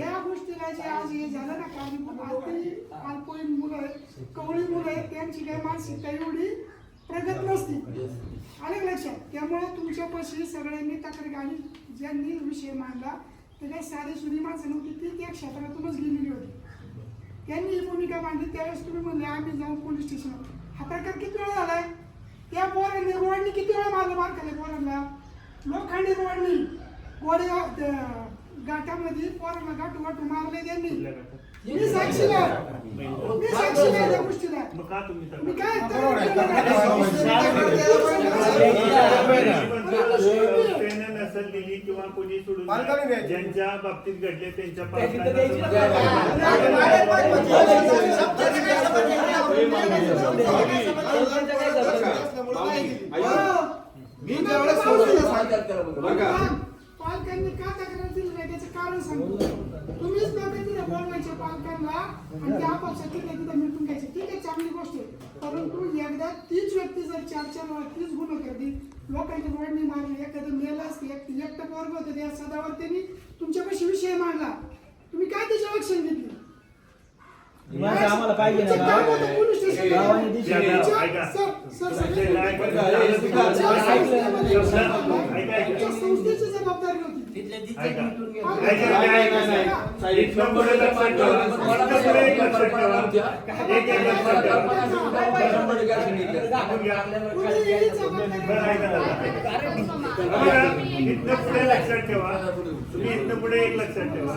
या गोष्टीला जे आज हे झालं ना कारणीभूत अल्पवयीन मुलं आहेत कवळी मुलं आहेत त्यांची काही मानसिकता एवढी प्रगत नसती आलं लक्षात? त्यामुळे तुमच्यापाशी सगळ्यांनी तक्रार आणि ज्यांनी विषय मांडला ते काही साधी सुधी माणसं नव्हती ती त्या क्षेत्रातूनच गेलेली होती. त्यांनी ही भूमिका मांडली त्यावेळेस तुम्ही म्हणले आम्ही जाऊन पोलीस स्टेशनवर हा प्रकार किती वेळा झालाय? त्या पोरांनी रोडनी किती वेळा मारलं मार खाल्ले पोरांना? लोखंडी रोडनी. त्या घाटामध्ये पोरांना गाठू गाठू मारले त्यांनी. मी साक्षीला मी त्या गोष्टीला. मी काय नसेल दिली किंवा कोणी सोडून पालकांनी द्यायची. ज्यांच्या बाबतीत घडले त्यांच्या. मी ज्यावेळेस. पालकांनी का तक्रार दिली नाही त्याचं कारण सांगतो तुम्हीच नव्हते तिथे बोलवायचे पालकांना आणि त्या पक्षात तिथे तिथे मिटून घ्यायचे ठीक आहे चांगली गोष्ट आहे परंतु एकदा तीच व्यक्ती जर चार चार वेळा तीच गुन्हा करते लोकांच्या डोळ्यांनी मारली एखादं मेलं असते वर्ग होतं त्या सदावर त्यांनी तुमच्यापाशी विषय मांडला. तुम्ही काय त्याची ऍक्शन घेतली? आम्हाला पाहिजे ना तुमचं काम होतं पोलीस स्टेशन गावाने दिशा. तुमच्या- ऐका. सर, सर, सर, जबाबदारी होती ऐका. ऐका, ऐका, ऐका. इथनं पुढे लक्षात ठेवा. एक. एक एक तुम्ही इथनं पुढे एक लक्षात ठेवा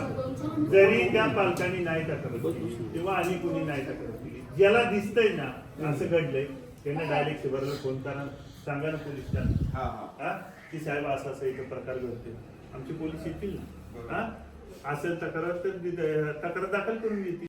जरी त्या पालकांनी नाही तक्रार किंवा आणि कुणी नाही तक्रार केली ज्याला दिसतंय ना असं घडलंय त्यांना डायरेक्ट शिवरला फोन करा सांगा ना पोलीस हा, हा. हा की साहेब असं असं इथं प्रकार घडतोय आमचे पोलीस येतील ना? हा? असेल तक्रार तर तक्रार दाखल करून घेतील